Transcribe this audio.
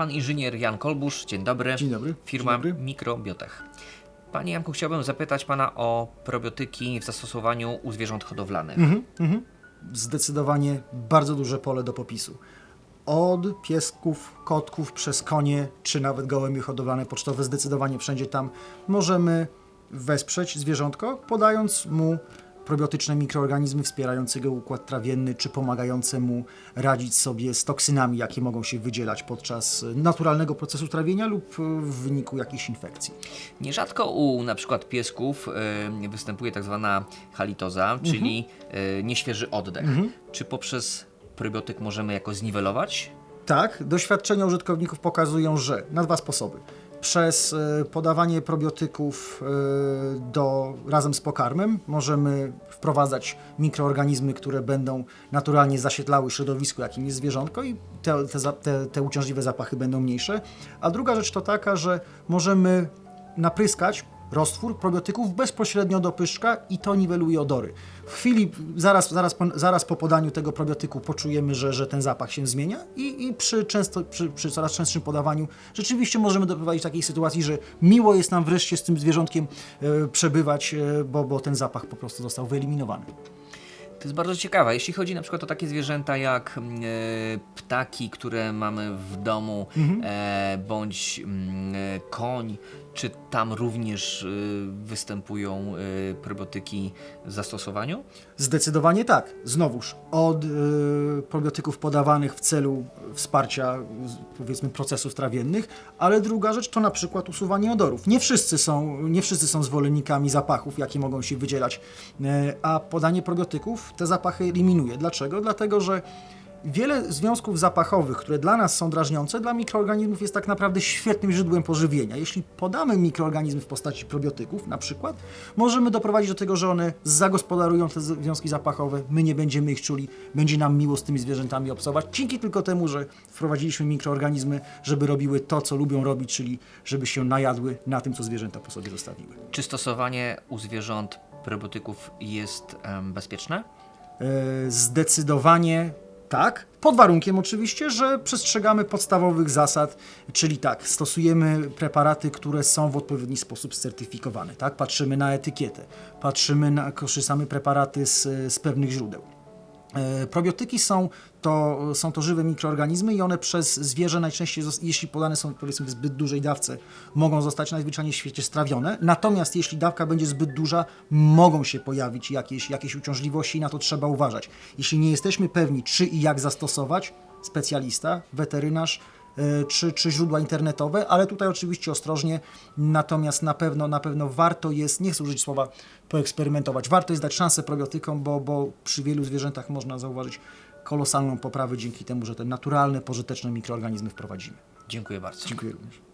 Pan inżynier Jan Kolbusz, dzień dobry. Dzień dobry. Firma Dzień dobry. Mikrobiotech. Panie Janku, chciałbym zapytać Pana o probiotyki w zastosowaniu u zwierząt hodowlanych. Mhm. Zdecydowanie bardzo duże pole do popisu. Od piesków, kotków, przez konie, czy nawet gołębie hodowlane pocztowe, zdecydowanie wszędzie tam możemy wesprzeć zwierzątko, podając mu probiotyczne mikroorganizmy wspierające jego układ trawienny, czy pomagające mu radzić sobie z toksynami, jakie mogą się wydzielać podczas naturalnego procesu trawienia lub w wyniku jakichś infekcji. Nierzadko u na przykład piesków y, występuje tak zwana halitoza, Mhm. czyli y, nieświeży oddech. Czy poprzez probiotyk możemy jakoś zniwelować? Tak, doświadczenia użytkowników pokazują, że na dwa sposoby. Przez e, podawanie probiotyków e, do, razem z pokarmem możemy wprowadzać mikroorganizmy, które będą naturalnie zaświetlały środowisko, jakim jest zwierzątko i te, te, te uciążliwe zapachy będą mniejsze. A druga rzecz to taka, że możemy napryskać roztwór probiotyków bezpośrednio do pyszczka i to niweluje odory. W chwili, zaraz, zaraz, zaraz po podaniu tego probiotyku poczujemy, że, że ten zapach się zmienia i, i przy, często, przy, przy coraz częstszym podawaniu rzeczywiście możemy doprowadzić do takiej sytuacji, że miło jest nam wreszcie z tym zwierzątkiem e, przebywać, e, bo, bo ten zapach po prostu został wyeliminowany. To jest bardzo ciekawe. Jeśli chodzi na przykład o takie zwierzęta jak mm, e, ptaki, które mamy w domu, Mhm. e, bądź mm, e, koń, czy tam również e, występują e, probiotyki w zastosowaniu? Zdecydowanie tak. Znowuż od y, probiotyków podawanych w celu wsparcia powiedzmy procesów trawiennych, ale druga rzecz to na przykład usuwanie odorów. Nie wszyscy są, nie wszyscy są zwolennikami zapachów, jakie mogą się wydzielać, e, a podanie probiotyków te zapachy eliminuje. Dlaczego? Dlatego, że Wiele związków zapachowych, które dla nas są drażniące, dla mikroorganizmów jest tak naprawdę świetnym źródłem pożywienia. Jeśli podamy mikroorganizmy w postaci probiotyków, na przykład, możemy doprowadzić do tego, że one zagospodarują te związki zapachowe, my nie będziemy ich czuli, będzie nam miło z tymi zwierzętami obcować, dzięki tylko temu, że wprowadziliśmy mikroorganizmy, żeby robiły to, co lubią robić, czyli żeby się najadły na tym, co zwierzęta po sobie zostawiły. Czy stosowanie u zwierząt probiotyków jest bezpieczne? E, Zdecydowanie tak, pod warunkiem oczywiście, że przestrzegamy podstawowych zasad, czyli tak, stosujemy preparaty, które są w odpowiedni sposób certyfikowane, tak, patrzymy na etykietę, patrzymy na, korzystamy preparaty z, z pewnych źródeł. E, Probiotyki są to, są to żywe mikroorganizmy i one przez zwierzę najczęściej, jeśli podane są powiedzmy w zbyt dużej dawce, mogą zostać najzwyczajniej w świecie strawione. Natomiast jeśli dawka będzie zbyt duża, mogą się pojawić jakieś, jakieś uciążliwości i na to trzeba uważać. Jeśli nie jesteśmy pewni, czy i jak zastosować, specjalista, weterynarz, czy, czy źródła internetowe, ale tutaj oczywiście ostrożnie, natomiast na pewno, na pewno warto jest, nie chcę użyć słowa poeksperymentować, warto jest dać szansę probiotykom, bo, bo przy wielu zwierzętach można zauważyć kolosalną poprawę dzięki temu, że te naturalne, pożyteczne mikroorganizmy wprowadzimy. Dziękuję bardzo. Dziękuję również.